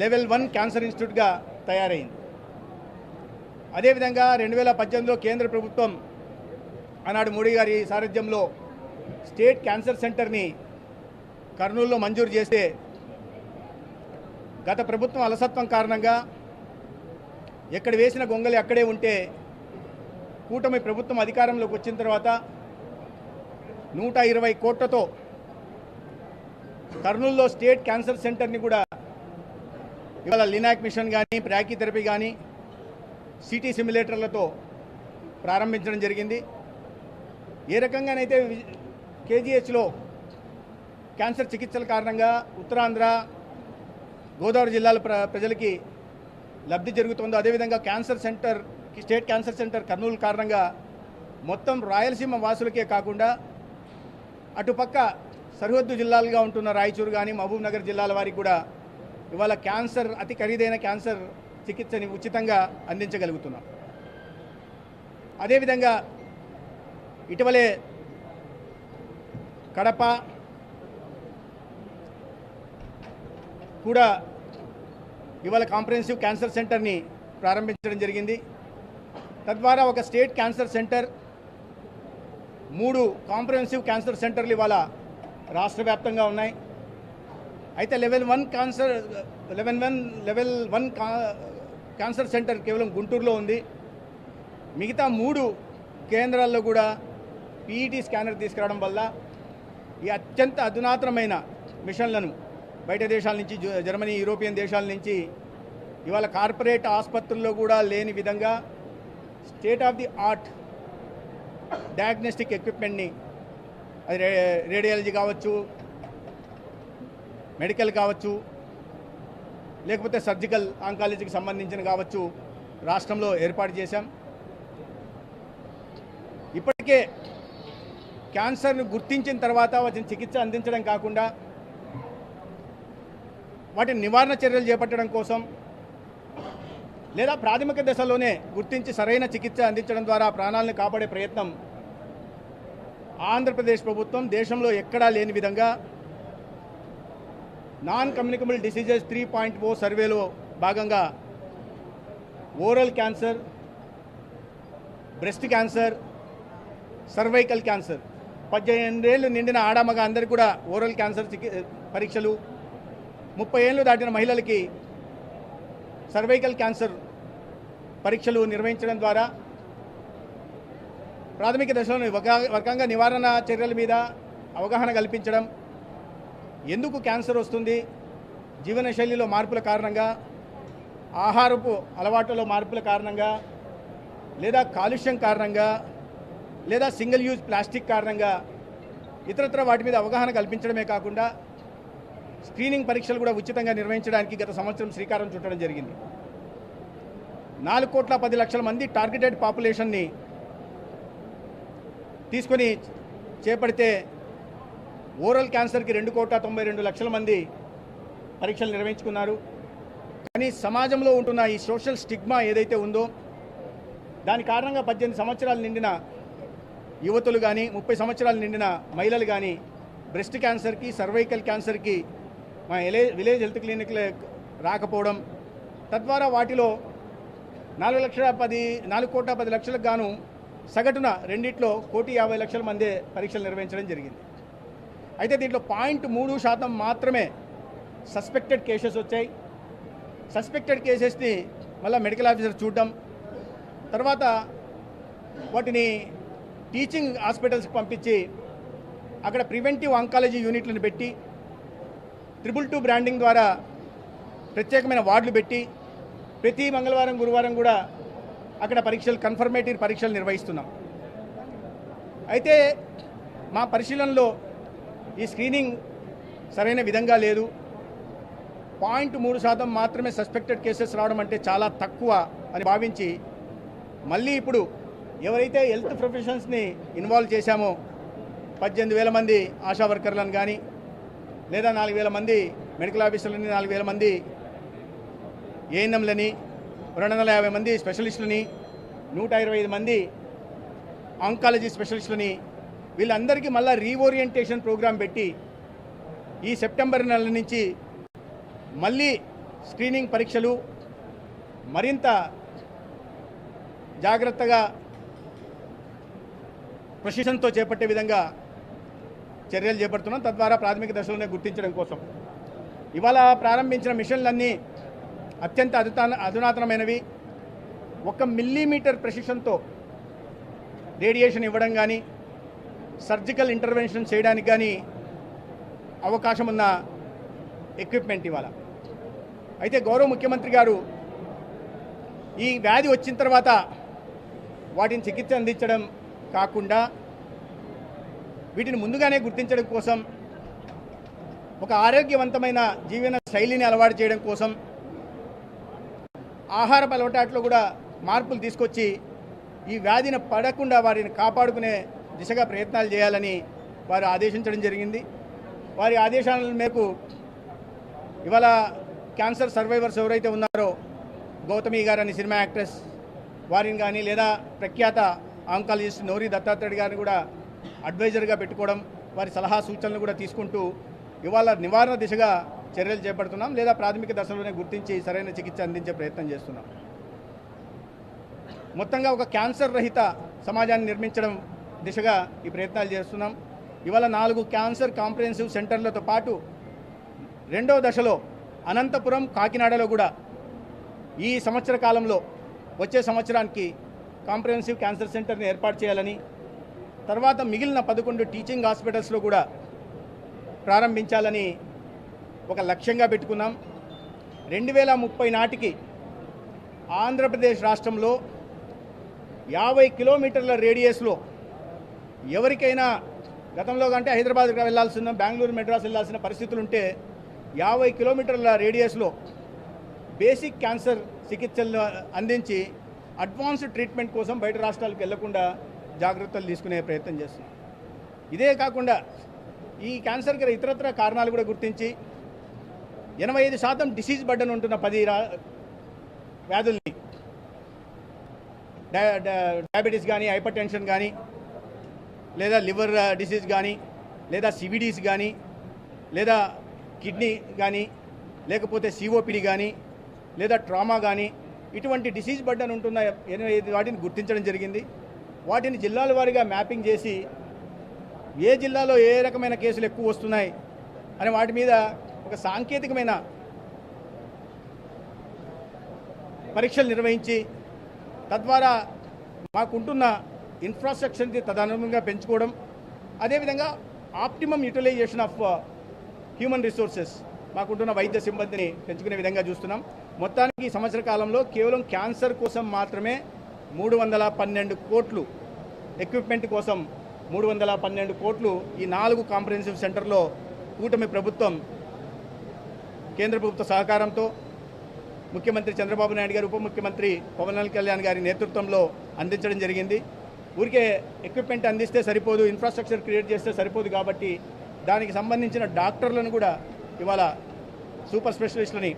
Level one cancer ఇన్స్టిట్యూట్గా తయారైంది. అదేవిధంగా రెండు వేల పద్దెనిమిదిలో కేంద్ర ప్రభుత్వం ఆనాడు మోడీ గారి సారథ్యంలో స్టేట్ క్యాన్సర్ సెంటర్ని కర్నూలులో మంజూరు చేస్తే గత ప్రభుత్వం అలసత్వం కారణంగా ఎక్కడ వేసిన గొంగలి అక్కడే ఉంటే కూటమి ప్రభుత్వం అధికారంలోకి వచ్చిన తర్వాత నూట ఇరవై కోట్లతో కర్నూలులో స్టేట్ క్యాన్సర్ సెంటర్ని కూడా ఇవాళ లినాక్ మిషన్ కానీ ప్రాకీథెరపీ కానీ సిటీ సిమ్యులేటర్లతో ప్రారంభించడం జరిగింది. ఏ రకంగానైతే కేజీహెచ్లో క్యాన్సర్ చికిత్సల కారణంగా ఉత్తరాంధ్ర గోదావరి జిల్లాల ప్ర ప్రజలకి లబ్ధి జరుగుతుందో అదేవిధంగా cancer centre state cancer centre Kurnool కారణంగా మొత్తం రాయలసీమ వాసులకే కాకుండా అటుపక్క సరిహద్దు జిల్లాలుగా ఉంటున్న రాయచూరు కానీ మహబూబ్ నగర్ జిల్లాల వారికి కూడా ఇవాళ క్యాన్సర్ అతి ఖరీదైన క్యాన్సర్ చికిత్సని ఉచితంగా అందించగలుగుతున్నాం. అదేవిధంగా ఇటీవలే కడప కూడా ఇవాళ కాంప్రహెన్సివ్ క్యాన్సర్ సెంటర్ని ప్రారంభించడం జరిగింది. తద్వారా ఒక స్టేట్ క్యాన్సర్ సెంటర్ మూడు కాంప్రహెన్సివ్ క్యాన్సర్ సెంటర్లు ఇవాళ రాష్ట్ర వ్యాప్తంగా ఉన్నాయి. అయితే level one cancer level one level one కా క్యాన్సర్ సెంటర్ కేవలం గుంటూరులో ఉంది. మిగతా మూడు కేంద్రాల్లో కూడా పీఈటీ స్కానర్ తీసుకురావడం వల్ల ఈ అత్యంత అధునాతనమైన మిషన్లను బయట దేశాల నుంచి జ- జర్మనీ యూరోపియన్ దేశాల నుంచి ఇవాళ కార్పొరేట్ ఆసుపత్రుల్లో కూడా లేని విధంగా state of the art diagnostic ఎక్విప్మెంట్ని అది రేడియాలజీ కావచ్చు మెడికల్ కావచ్చు లేకపోతే సర్జికల్ ఆంకాలజీకి సంబంధించిన కావచ్చు రాష్ట్రంలో ఏర్పాటు చేశాం. ఇప్పటికే క్యాన్సర్ను గుర్తించిన తర్వాత వాటిని చికిత్స అందించడం కాకుండా వాటిని నివారణ చర్యలు చేపట్టడం కోసం లేదా ప్రాథమిక దశలోనే గుర్తించి సరైన చికిత్స అందించడం ద్వారా ప్రాణాలను కాపాడే ప్రయత్నం ఆంధ్రప్రదేశ్ ప్రభుత్వం దేశంలో ఎక్కడా లేని విధంగా non communicable diseases three point O సర్వేలో భాగంగా oral cancer breast cancer cervical cancer. పద్దెనిమిదేళ్ళు నిండిన ఆడామగ అందరికీ కూడా ఓరల్ క్యాన్సర్ పరీక్షలు. ముప్పై ఏళ్ళు దాటిన మహిళలకి సర్వైకల్ క్యాన్సర్ పరీక్షలు నిర్వహించడం ద్వారా ప్రాథమిక దశలో వర్గంగా నివారణ చర్యల మీద అవగాహన కల్పించడం ఎందుకు క్యాన్సర్ వస్తుంది? జీవనశైలిలో మార్పుల కారణంగా ఆహారపు అలవాట్లలో మార్పుల కారణంగా లేదా కాలుష్యం కారణంగా లేదా సింగిల్ యూజ్ ప్లాస్టిక్ కారణంగా ఇతరత్ర వాటి మీద అవగాహన కల్పించడమే కాకుండా స్క్రీనింగ్ పరీక్షలు కూడా ఉచితంగా నిర్వహించడానికి గత సంవత్సరం శ్రీకారం చుట్టడం జరిగింది. నాలుగు కోట్ల పది లక్షల మంది టార్గెటెడ్ పాపులేషన్ని తీసుకొని చేపడితే ఓరల్ క్యాన్సర్కి రెండు కోట్ల తొంభై రెండు లక్షల మంది పరీక్షలు నిర్వహించుకున్నారు. కానీ సమాజంలో ఉంటున్న ఈ సోషల్ స్టిగ్మా ఏదైతే ఉందో దాని కారణంగా పద్దెనిమిది సంవత్సరాలు నిండిన యువతులు కానీ ముప్పై సంవత్సరాలు నిండిన మహిళలు కానీ బ్రెస్ట్ క్యాన్సర్కి సర్వైకల్ క్యాన్సర్కి మా ఎలే విలేజ్ హెల్త్ క్లినిక్లు రాకపోవడం తద్వారా వాటిలో నాలుగు లక్షల పది నాలుగు కోట్ల పది లక్షలకు గాను సగటున రెండిట్లో కోటి యాభై లక్షల మందే పరీక్షలు నిర్వహించడం జరిగింది. అయితే దీంట్లో పాయింట్ మూడు శాతం మాత్రమే సస్పెక్టెడ్ కేసెస్ వచ్చాయి. సస్పెక్టెడ్ కేసెస్ని మళ్ళీ మెడికల్ ఆఫీసర్ చూడడం. తర్వాత వాటిని టీచింగ్ హాస్పిటల్స్కి పంపించి అక్కడ ప్రివెంటివ్ ఆంకాలజీ యూనిట్లను పెట్టి ట్రిపుల్ టూ బ్రాండింగ్ ద్వారా ప్రత్యేకమైన వార్డులు పెట్టి ప్రతి మంగళవారం గురువారం కూడా అక్కడ పరీక్షలు కన్ఫర్మేటివ్ పరీక్షలు నిర్వహిస్తున్నాం. అయితే మా పరిశీలనలో ఈ స్క్రీనింగ్ సరైన విధంగా లేదు. పాయింట్ మూడు శాతం మాత్రమే సస్పెక్టెడ్ కేసెస్ రావడం అంటే చాలా తక్కువ అని భావించి మళ్ళీ ఇప్పుడు ఎవరైతే హెల్త్ ప్రొఫెషన్స్ని ఇన్వాల్వ్ చేశామో పద్దెనిమిది వేల మంది ఆశా వర్కర్లను కానీ లేదా నాలుగు వేల మంది మెడికల్ ఆఫీసర్లని నాలుగు వేల మంది ఏఎన్ఎంలని రెండు వందల యాభై మంది స్పెషలిస్టులని నూట ఇరవై ఐదు మంది ఆంకాలజీ స్పెషలిస్టులని వీళ్ళందరికీ మళ్ళీ రీఓరియంటేషన్ ప్రోగ్రాం పెట్టి ఈ సెప్టెంబర్ నెల నుంచి మళ్ళీ స్క్రీనింగ్ పరీక్షలు మరింత జాగ్రత్తగా ప్రశిక్షణతో చేపట్టే విధంగా చర్యలు చేపడుతున్నాం. తద్వారా ప్రాథమిక దశలోనే గుర్తించడం కోసం. ఇవాళ ప్రారంభించిన మిషన్లన్నీ అత్యంత అధునా అధునాతనమైనవి. ఒక మిల్లీమీటర్ ప్రెసిషన్తో రేడియేషన్ ఇవ్వడం కానీ సర్జికల్ ఇంటర్వెన్షన్ చేయడానికి కానీ అవకాశం ఉన్న ఎక్విప్మెంట్ ఇవాళ. అయితే గౌరవ ముఖ్యమంత్రి గారు ఈ వ్యాధి వచ్చిన తర్వాత వాటిని చికిత్స అందించడం కాకుండా వీటిని ముందుగానే గుర్తించడం కోసం ఒక ఆరోగ్యవంతమైన జీవన శైలిని అలవాటు చేయడం కోసం ఆహార అలవాటాట్లో కూడా మార్పులు తీసుకొచ్చి ఈ వ్యాధిని పడకుండా వారిని కాపాడుకునే దిశగా ప్రయత్నాలు చేయాలని వారు ఆదేశించడం జరిగింది. వారి ఆదేశాల మేరకు ఇవాళ క్యాన్సర్ సర్వైవర్స్ ఎవరైతే ఉన్నారో గౌతమి గారు సినిమా యాక్ట్రెస్ వారిని కానీ లేదా ప్రఖ్యాత ఆంకాలజిస్ట్ నోరి దత్తాత్రేయుడు గారిని కూడా అడ్వైజర్గా పెట్టుకోవడం వారి సలహా సూచనలు కూడా తీసుకుంటూ ఇవాళ నివారణ దిశగా చర్యలు చేపడుతున్నాం లేదా ప్రాథమిక దశలోనే గుర్తించి సరైన చికిత్స అందించే ప్రయత్నం చేస్తున్నాం. మొత్తంగా ఒక క్యాన్సర్ రహిత సమాజాన్ని నిర్మించడం దిశగా ఈ ప్రయత్నాలు చేస్తున్నాం. ఇవాళ నాలుగు క్యాన్సర్ కాంప్రహెన్సివ్ సెంటర్లతో పాటు రెండవ దశలో అనంతపురం కాకినాడలో కూడా ఈ సంవత్సర కాలంలో వచ్చే సంవత్సరానికి కాంప్రహెన్సివ్ క్యాన్సర్ సెంటర్ని ఏర్పాటు చేయాలని తర్వాత మిగిలిన పదకొండు టీచింగ్ హాస్పిటల్స్లో కూడా ప్రారంభించాలని ఒక లక్ష్యంగా పెట్టుకున్నాం. రెండు వేల ముప్పై నాటికి ఆంధ్రప్రదేశ్ రాష్ట్రంలో యాభై కిలోమీటర్ల రేడియస్లో ఎవరికైనా గతంలో కంటే హైదరాబాద్ వెళ్ళాల్సిన బెంగళూరు మెడ్రాస్ వెళ్ళాల్సిన పరిస్థితులు ఉంటే యాభై కిలోమీటర్ల రేడియస్లో బేసిక్ క్యాన్సర్ చికిత్సలను అందించి అడ్వాన్స్డ్ ట్రీట్మెంట్ కోసం బయట రాష్ట్రాలకు వెళ్ళకుండా జాగ్రత్తలు తీసుకునే ప్రయత్నం చేస్తున్నాం. ఇదే కాకుండా ఈ క్యాన్సర్ గల ఇతరత్ర కారణాలు కూడా గుర్తించి ఎనభై ఐదు శాతం డిసీజ్ బర్డన్ ఉంటున్న పది రా వ్యాధుల్ని డయా డయాబెటీస్ కానీ హైపర్ టెన్షన్ కానీ లేదా లివర్ డిసీజ్ కానీ లేదా సివిడీస్ కానీ లేదా కిడ్నీ కానీ లేకపోతే సిఓపిడి కానీ లేదా ట్రామా కానీ ఇటువంటి డిసీజ్ బడ్డన్ ఉంటున్న ఎనభై ఐదు వాటిని గుర్తించడం జరిగింది. వాటిని జిల్లాల వారీగా మ్యాపింగ్ చేసి ఏ జిల్లాలో ఏ రకమైన కేసులు ఎక్కువ వస్తున్నాయి అని వాటి మీద ఒక సాంకేతికమైన పరీక్షలు నిర్వహించి తద్వారా మాకుంటున్న ఇన్ఫ్రాస్ట్రక్చర్ని తదనుగుణంగా పెంచుకోవడం అదేవిధంగా optimum utilisation of human resources మాకుంటున్న వైద్య సిబ్బందిని పెంచుకునే విధంగా చూస్తున్నాం. మొత్తానికి ఈ సంవత్సర కాలంలో కేవలం క్యాన్సర్ కోసం మాత్రమే మూడు వందల పన్నెండు కోట్లు ఎక్విప్మెంట్ కోసం మూడు వందల పన్నెండు కోట్లు ఈ నాలుగు కాంప్రహెన్సివ్ సెంటర్లో కూటమి ప్రభుత్వం కేంద్ర ప్రభుత్వ సహకారంతో ముఖ్యమంత్రి చంద్రబాబు నాయుడు గారు ఉప ముఖ్యమంత్రి పవన్ కళ్యాణ్ గారి నేతృత్వంలో అందించడం జరిగింది. ఊరికే ఎక్విప్మెంట్ అందిస్తే సరిపోదు ఇన్ఫ్రాస్ట్రక్చర్ క్రియేట్ చేస్తే సరిపోదు కాబట్టి దానికి సంబంధించిన డాక్టర్లను కూడా ఇవాళ సూపర్ స్పెషలిస్టులని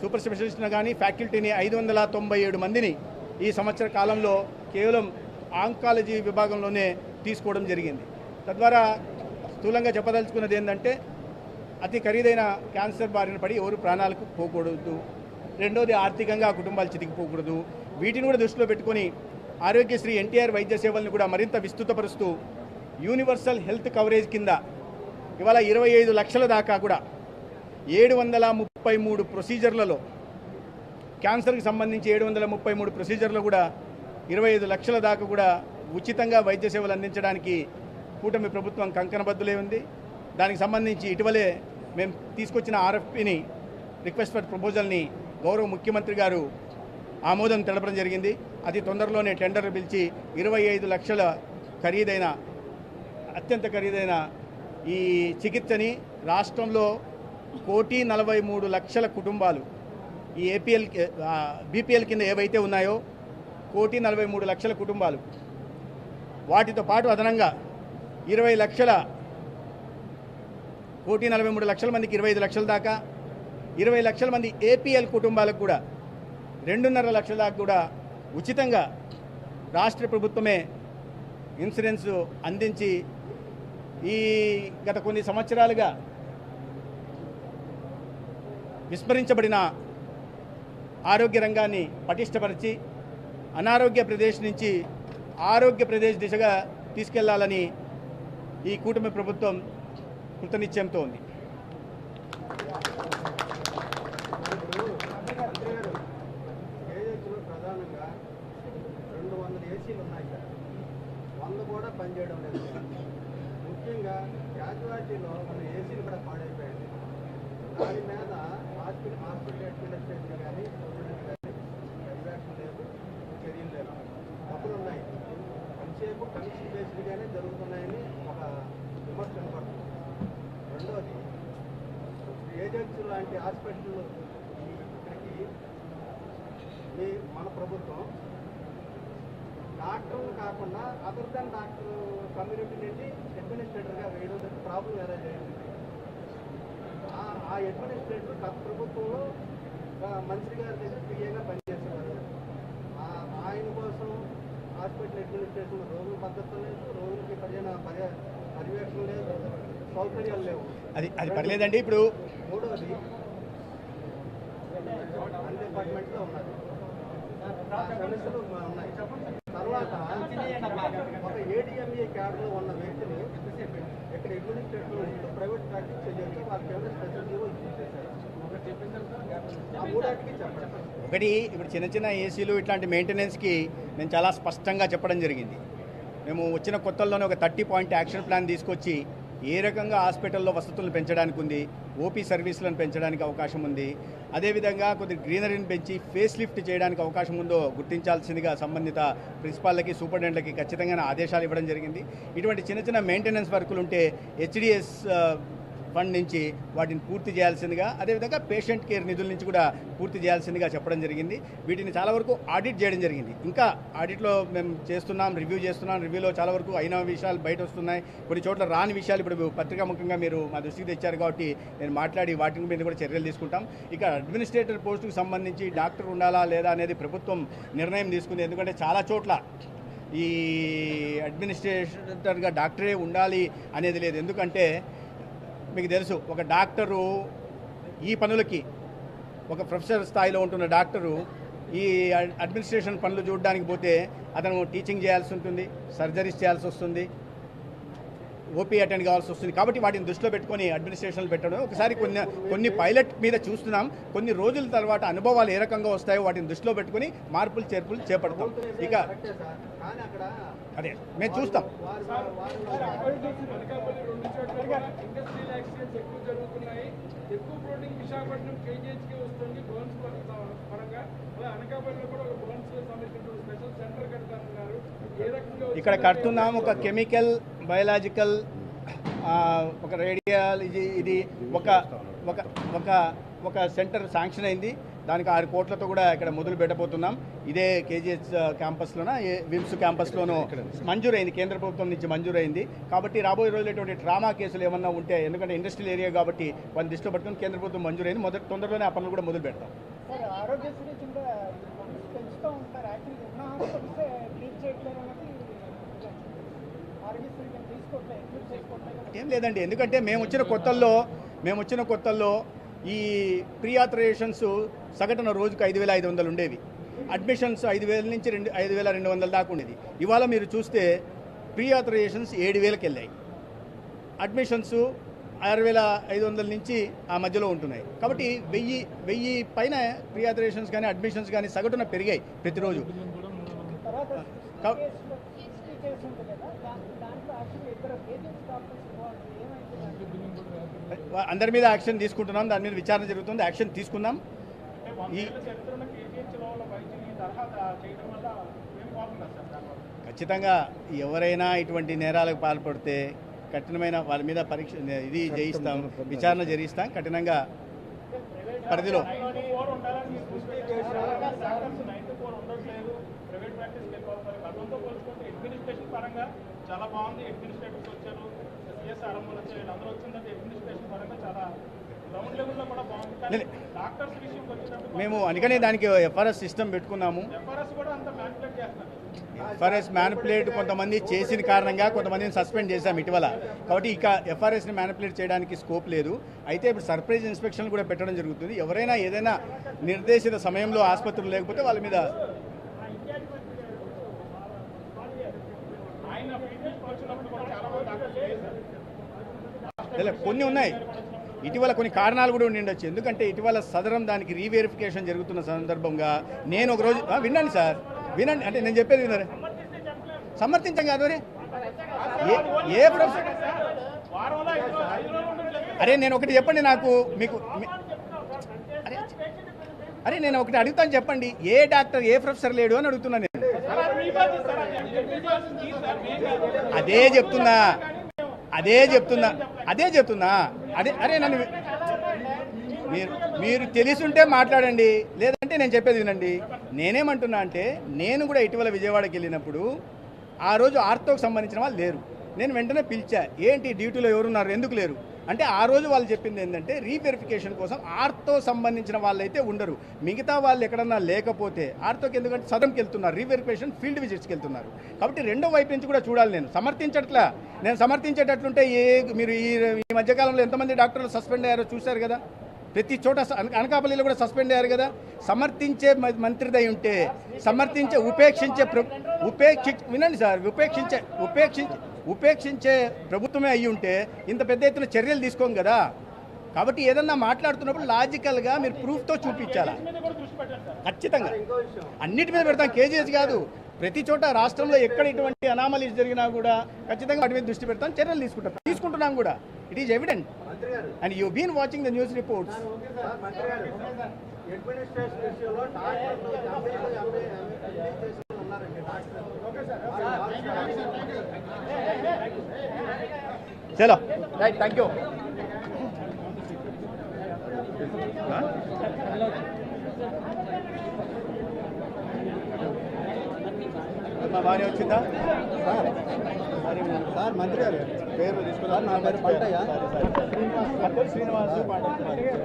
సూపర్ స్పెషలిస్ట్ని కానీ ఫ్యాకల్టీని ఐదు వందల తొంభై ఏడు మందిని ఈ సంవత్సర కాలంలో కేవలం ఆంకాలజీ విభాగంలోనే తీసుకోవడం జరిగింది. తద్వారా స్థూలంగా చెప్పదలుచుకున్నది ఏంటంటే అతి ఖరీదైన క్యాన్సర్ బారిన పడి ఎవరు ప్రాణాలకు పోకూడదు. రెండోది ఆర్థికంగా కుటుంబాలు చితికిపోకూడదు. వీటిని కూడా దృష్టిలో పెట్టుకొని ఆరోగ్యశ్రీ ఎన్టీఆర్ వైద్య సేవలను కూడా మరింత విస్తృతపరుస్తూ యూనివర్సల్ హెల్త్ కవరేజ్ కింద ఇవాళ ఇరవై ఐదు లక్షల దాకా కూడా ఏడు వందల ముప్పై మూడు ప్రొసీజర్లలో క్యాన్సర్కి సంబంధించి ఏడు వందల ముప్పై మూడు ప్రొసీజర్లు కూడా ఇరవై ఐదు లక్షల దాకా కూడా ఉచితంగా వైద్య సేవలు అందించడానికి కూటమి ప్రభుత్వం కంకణబద్దులే ఉంది. దానికి సంబంధించి ఇటీవలే మేము తీసుకొచ్చిన ఆర్ఎఫ్పిని రిక్వెస్ట్ ఫర్ ప్రపోజల్ని గౌరవ ముఖ్యమంత్రి గారు ఆమోదం తెలపడం జరిగింది. అతి తొందరలోనే టెండర్ పిలిచి ఇరవై ఐదు లక్షల ఖరీదైన అత్యంత ఖరీదైన ఈ చికిత్సని రాష్ట్రంలో కోటి నలభై మూడు లక్షల కుటుంబాలు ఈ ఏపీఎల్ బీపీఎల్ కింద ఏవైతే ఉన్నాయో కోటి నలభై మూడు లక్షల కుటుంబాలు. వాటితో పాటు అదనంగా ఇరవై లక్షల కోటి నలభై మూడు లక్షల మందికి ఇరవై ఐదు లక్షల దాకా ఇరవై లక్షల మంది ఏపీఎల్ కుటుంబాలకు కూడా రెండున్నర లక్షల దాకా కూడా ఉచితంగా రాష్ట్ర ప్రభుత్వమే ఇన్సూరెన్స్ అందించి ఈ గత కొన్ని సంవత్సరాలుగా విస్మరించబడిన ఆరోగ్య రంగాన్ని పటిష్టపరిచి అనారోగ్య ప్రదేశ్ నుంచి ఆరోగ్య ప్రదేశ్ దిశగా తీసుకెళ్ళాలని ఈ కూటమి ప్రభుత్వం కృతనిశ్చయంతో ఉంది ఏజెన్సీలో ప్రధానంగా రెండు వందల ఏసీలు ఉన్నాయి సార్ వంద కూడా పనిచేయడం లేదు. ముఖ్యంగా క్యాజువాలిటీలో మన ఏసీలు కూడా పాడైపోయింది దాని మీద హాస్పిటల్ హాస్పిటల్ అడ్మినిస్ట్రేషన్ కానీ గవర్నమెంట్ కానీ రియాక్షన్ లేదు చర్యలు లేవు. ఉన్నాయి. ఎంతసేపు కమిషన్ బేస్డ్గానే జరుగుతున్నాయని ఒక విమర్శ కనపడుతుంది. రెండోది ఏజెన్సీ లాంటి హాస్పిటల్ ఇక్కడికి మన ప్రభుత్వం డాక్టర్లు కాకుండా అదర్ దాన్ డాక్టర్ కమ్యూనిటీ నుండి అడ్మినిస్ట్రేటర్గా వేయడం ప్రాబ్లం ఎలా చేయండి ఆ- అడ్మినిస్ట్రేటర్ గత ప్రభుత్వంలో మంత్రి గారి దగ్గర పిఏగా పనిచేసేవారు. ఆయన కోసం హాస్పిటల్ అడ్మినిస్ట్రేషన్ రోజుల పద్ధతి లేదు రోజులకి పర్యన పర్య పర్యవేక్షణ లేదు సౌకర్యాలు లేవు. అది అది పర్లేదండి ఇప్పుడు. మూడవది అన్ని డిపార్ట్మెంట్లో సమస్యలు ఉన్నాయి. తర్వాత ఒక ఏడిఎంఏ క్యాడర్లో ఉన్న వ్యక్తిని ఇక్కడ అడ్మినిస్ట్రేటివ్ ఉంటూ ప్రైవేట్ ప్రాక్టీస్ చేయొచ్చు వాళ్ళకి ఏమైనా స్పెషల్ జీవో ఇచ్చేసారు ఒకటి ఇప్పుడు చిన్న చిన్న ఏసీలు ఇట్లాంటి మెయింటెనెన్స్కి నేను చాలా స్పష్టంగా చెప్పడం జరిగింది. మేము వచ్చిన కొత్తల్లోనే ఒక థర్టీ పాయింట్ యాక్షన్ ప్లాన్ తీసుకొచ్చి ఏ రకంగా హాస్పిటల్లో వసతులను పెంచడానికి ఉంది ఓపీ సర్వీసులను పెంచడానికి అవకాశం ఉంది అదేవిధంగా కొద్ది గ్రీనరీని పెంచి ఫేస్ లిఫ్ట్ చేయడానికి అవకాశం ఉందో గుర్తించాల్సిందిగా సంబంధిత ప్రిన్సిపాల్లకి సూపరింటెండెంట్లకి ఖచ్చితంగా ఆదేశాలు ఇవ్వడం జరిగింది. ఇటువంటి చిన్న చిన్న మెయింటెనెన్స్ వర్కులు ఉంటే హెచ్డిఎస్ ఫండ్ నుంచి వాటిని పూర్తి చేయాల్సిందిగా అదేవిధంగా పేషెంట్ కేర్ నిధుల నుంచి కూడా పూర్తి చేయాల్సిందిగా చెప్పడం జరిగింది. వీటిని చాలా వరకు ఆడిట్ చేయడం జరిగింది. ఇంకా ఆడిట్లో మేము చేస్తున్నాం రివ్యూ చేస్తున్నాం. రివ్యూలో చాలా వరకు అయిన విషయాలు బయట వస్తున్నాయి. కొన్ని చోట్ల రాని విషయాలు ఇప్పుడు పత్రికాముఖంగా మీరు మా దృష్టికి తెచ్చారు కాబట్టి నేను మాట్లాడి వాటి మీద కూడా చర్యలు తీసుకుంటాం. ఇక అడ్మినిస్ట్రేటర్ పోస్టుకు సంబంధించి డాక్టర్ ఉండాలా లేదా అనేది ప్రభుత్వం నిర్ణయం తీసుకుంది. ఎందుకంటే చాలా చోట్ల ఈ అడ్మినిస్ట్రేటర్గా డాక్టరే ఉండాలి అనేది లేదు. ఎందుకంటే మీకు తెలుసు ఒక డాక్టరు ఈ పనులకి ఒక ప్రొఫెసర్ స్థాయిలో ఉంటున్న డాక్టరు ఈ అడ్మినిస్ట్రేషన్ పనులు చూడడానికి పోతే అతను టీచింగ్ చేయాల్సి ఉంటుంది సర్జరీస్ చేయాల్సి వస్తుంది ఓపీ అటెండ్ కావాల్సి వస్తుంది. కాబట్టి వాటిని దృష్టిలో పెట్టుకొని అడ్మినిస్ట్రేషన్లు పెట్టడం ఒకసారి కొన్ని కొన్ని పైలట్ మీద చూస్తున్నాం. కొన్ని రోజుల తర్వాత అనుభవాలు ఏ రకంగా వస్తాయో వాటిని దృష్టిలో పెట్టుకొని మార్పులు చేర్పులు చేపడతాం. ఇక అదే మేము చూస్తాం. ఇక్కడ కడుతున్నాం ఒక కెమికల్ బయలాజికల్ ఒక రేడియాలజీ ఇది ఒక ఒక ఒక ఒక సెంటర్ శాంక్షన్ అయింది. దానికి ఆరు కోట్లతో కూడా ఇక్కడ మొదలు పెట్టబోతున్నాం. ఇదే కేజీహెచ్ క్యాంపస్లోన? విమ్స్ క్యాంపస్లోనూ మంజూరైంది. కేంద్ర ప్రభుత్వం నుంచి మంజూరైంది. కాబట్టి రాబోయే రోజులు ఎటువంటి ట్రామా కేసులు ఏమన్నా ఉంటే ఎందుకంటే ఇండస్ట్రియల్ ఏరియా కాబట్టి వాళ్ళని దృష్టిలో పట్టుకుని కేంద్ర ప్రభుత్వం మంజూరైంది. మొదటి తొందరలోనే ఆ పనులు కూడా మొదలు పెడతాం. ఏం లేదండి. ఎందుకంటే మేము వచ్చిన కొత్తల్లో మేము వచ్చిన కొత్తల్లో ఈ ప్రీ ఆథరైజేషన్స్ సగటున రోజుకు ఐదు వేల ఐదు వందలు ఉండేవి. అడ్మిషన్స్ ఐదు వేల నుంచి రెండు ఐదు వేల రెండు వందల దాకా ఉండేది. ఇవాళ మీరు చూస్తే ప్రీ ఆథరైజేషన్స్ ఏడు వేలకు వెళ్ళాయి. అడ్మిషన్స్ ఆరు వేల ఐదు వందల నుంచి ఆ మధ్యలో ఉంటున్నాయి. కాబట్టి వెయ్యి వెయ్యి పైన ప్రీ ఆథరైజేషన్స్ కానీ అడ్మిషన్స్ కానీ సగటున పెరిగాయి ప్రతిరోజు. అందరి మీద యాక్షన్ తీసుకుంటున్నాం దాని మీద విచారణ జరుగుతుంది యాక్షన్ తీసుకుందాం. ఈ ఖచ్చితంగా ఎవరైనా ఇటువంటి నేరాలకు పాల్పడితే కఠినమైన వాళ్ళ మీద పరీక్ష ఇది చేయిస్తాం విచారణ జరిగిస్తాం కఠినంగా పరిధిలో ఫోర్ ఉండాలని మీరు దృష్టి చేశారు డాక్టర్స్ నైన్ టు ఫోర్ ఉండట్లేదు ప్రైవేట్ ప్రాక్టీస్కి వెళ్ళిపోతారు గతంతో పోల్చుకుంటే అడ్మినిస్ట్రేషన్ పరంగా చాలా బాగుంది. అడ్మినిస్ట్రేటర్స్ వచ్చారు సిఎస్ ఆరంభంలో వచ్చారు వీళ్ళందరూ వచ్చిందంటే అడ్మినిస్ట్రేషన్ పరంగా చాలా గ్రౌండ్ లెవెల్లో కూడా బాగుంది. కానీ లేదు. డాక్టర్స్ విషయంకి వచ్చినప్పుడు మేము అందుకనే దానికి ఎఫ్ఆర్ఎస్ సిస్టమ్ పెట్టుకున్నాము. ఎఫ్ఆర్ఎస్ కూడా అంత మ్యానిపులేట్ చేస్తున్నారు. ఎఫ్ఆర్ఎస్ మ్యానిపులేట్ కొంతమంది చేసిన కారణంగా కొంతమందిని సస్పెండ్ చేశాం ఇటీవల. కాబట్టి ఇక ఎఫ్ఆర్ఎస్ని మ్యానిపులేట్ చేయడానికి స్కోప్ లేదు. అయితే ఇప్పుడు సర్ప్రైజ్ ఇన్స్పెక్షన్ కూడా పెట్టడం జరుగుతుంది. ఎవరైనా ఏదైనా నిర్దేశిత సమయంలో ఆసుపత్రులు లేకపోతే వాళ్ళ మీద ఆయన ఫీడ్బ్యాక్ వచ్చినప్పుడు కూడా చాలా మంది డాక్టర్స్ చేశారు లేదా కొన్ని ఉన్నాయి. ఇటీవల కొన్ని కారణాలు కూడా ఉండి ఉండొచ్చు. ఎందుకంటే ఇటీవల సదరం దానికి రీవెరిఫికేషన్ జరుగుతున్న సందర్భంగా నేను ఒక రోజు ఆ, వినండి సార్. వినండి అంటే నేను చెప్పేది వినరే సమర్థించం కాదు ఏ ప్రొఫెసర్ అరే నేను ఒకటి చెప్పండి నాకు. మీకు అరే అరే నేను ఒకటి అడుగుతాను చెప్పండి. ఏ డాక్టర్ ఏ ప్రొఫెసర్ లేడు అని అడుగుతున్నాను నేను. అదే చెప్తున్నా. అదే చెప్తున్నా అదే చెప్తున్నా. అదే అరే నన్ను మీరు మీరు తెలిసుంటే మాట్లాడండి లేదంటే నేను చెప్పేది వినండి. నేనేమంటున్నా అంటే నేను కూడా ఇటీవల విజయవాడకి వెళ్ళినప్పుడు ఆ రోజు ఆర్తోకి సంబంధించిన వాళ్ళు లేరు. నేను వెంటనే పిలిచా ఏంటి డ్యూటీలో ఎవరున్నారు? ఎందుకు లేరు? అంటే ఆ రోజు వాళ్ళు చెప్పింది ఏంటంటే రీవెరిఫికేషన్ కోసం ఆర్తో సంబంధించిన వాళ్ళైతే ఉండరు. మిగతా వాళ్ళు ఎక్కడన్నా లేకపోతే ఆర్తోకి ఎందుకంటే సదంకి వెళ్తున్నారు రీవెరిఫికేషన్ ఫీల్డ్ విజిట్స్కి వెళ్తున్నారు. కాబట్టి రెండో వైపు నుంచి కూడా చూడాలి నేను. సమర్థించట్లా? నేను సమర్థించేటట్లుంటే ఏ మీరు ఈ ఈ మధ్యకాలంలో ఎంతమంది డాక్టర్లు సస్పెండ్ అయ్యారో చూశారు కదా? ప్రతి చోట అనకాపల్లిలో కూడా సస్పెండ్ అయ్యారు కదా? సమర్థించే మంత్రిదై ఉంటే సమర్థించే ఉపేక్షించే ఉపేక్షి వినండి సార్ ఉపేక్షించే ఉపేక్షించే ఉపేక్షించే ప్రభుత్వమే అయ్యి ఉంటే ఇంత పెద్ద ఎత్తున చర్యలు తీసుకోం కదా. కాబట్టి ఏదన్నా మాట్లాడుతున్నప్పుడు లాజికల్గా మీరు ప్రూఫ్తో చూపించాలా? ఖచ్చితంగా. అన్నిటి మీద పెడతాం. కేజీఎస్ కాదు. ప్రతి చోట రాష్ట్రంలో ఎక్కడ ఇటువంటి అనామలీస్ జరిగినా కూడా ఖచ్చితంగా వాటి మీద దృష్టి పెడతాం చర్యలు తీసుకుంటాం. తీసుకుంటున్నాం కూడా. It is evident and you been watching the news reports administration విషయంలో चलो। राइट थैंक यू బాగానే వచ్చిందా? సార్ మరి సార్ మంత్రి గారు పేరు తీసుకున్నారు నా పేరు పంటయ్య. శ్రీనివాస్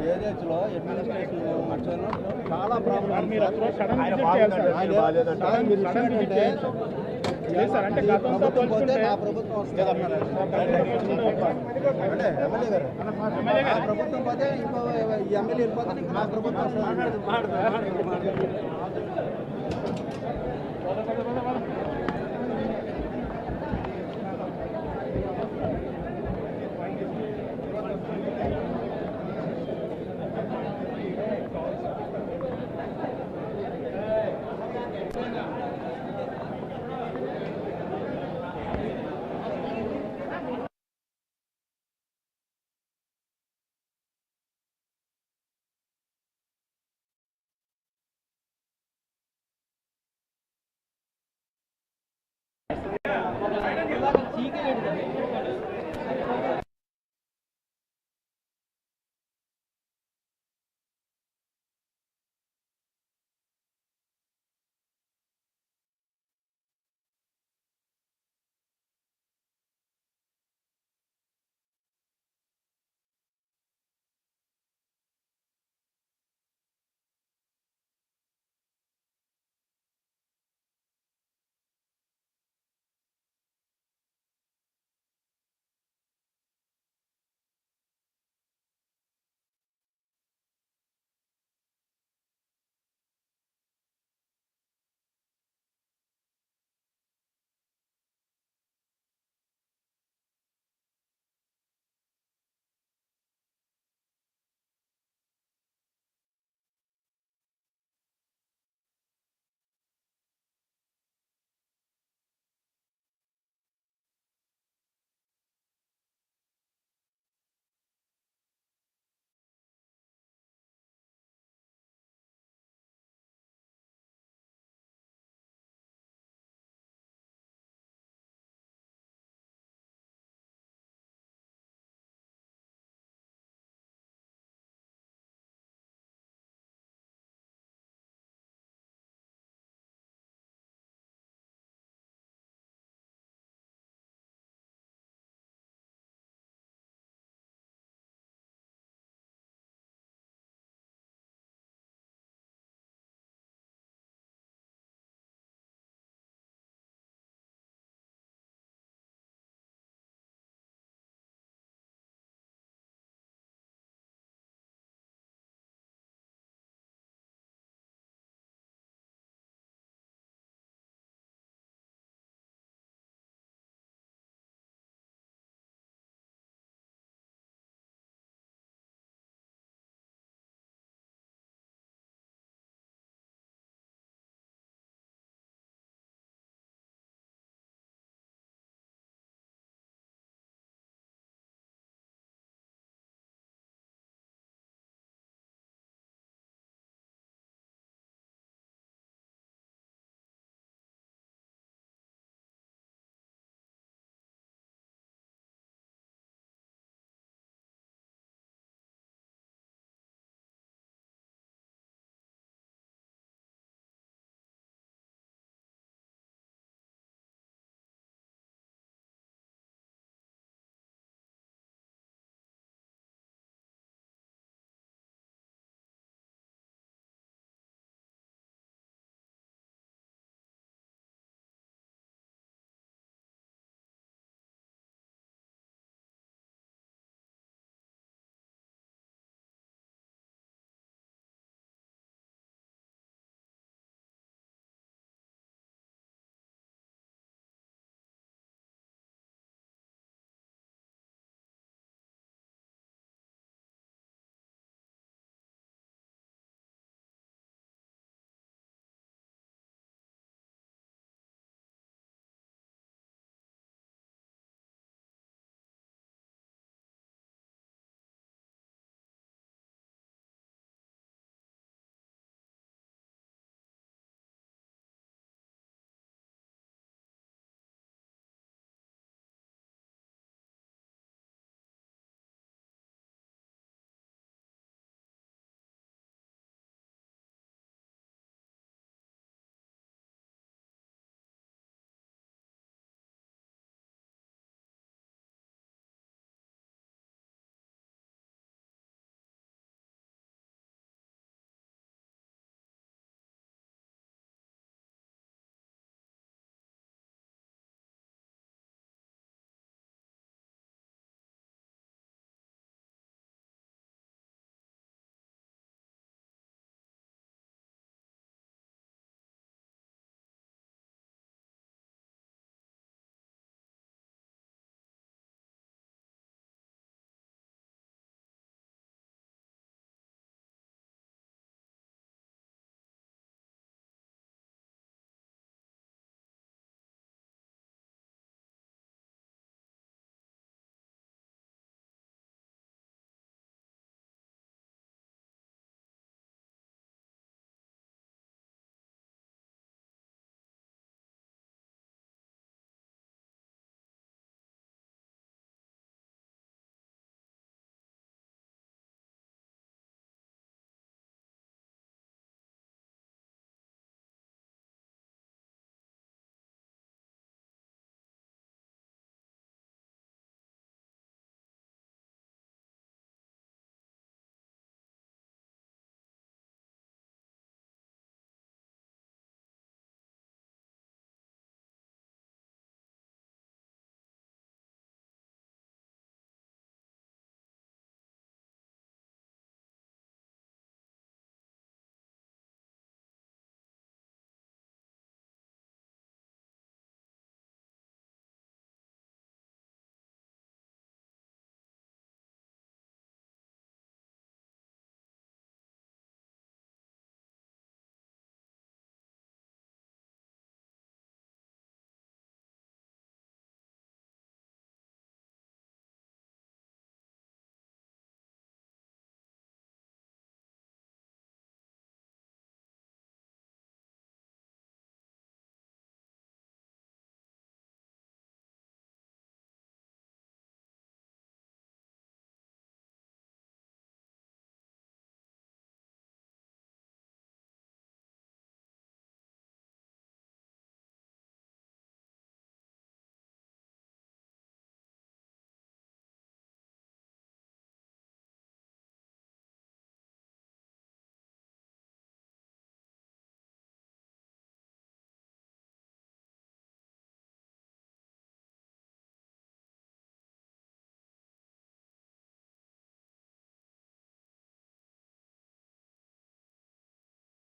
ఏరియాస్లో అడ్మినిస్ట్రేషన్ చాలా ప్రాబ్లం. అంటే ప్రభుత్వం పోతే నా ప్రభుత్వం వస్తుంది. అంటే ఎమ్మెల్యే గారు నా ప్రభుత్వం పోతే ఇంకో ఎమ్మెల్యే వెళ్ళిపోతే నా ప్రభుత్వం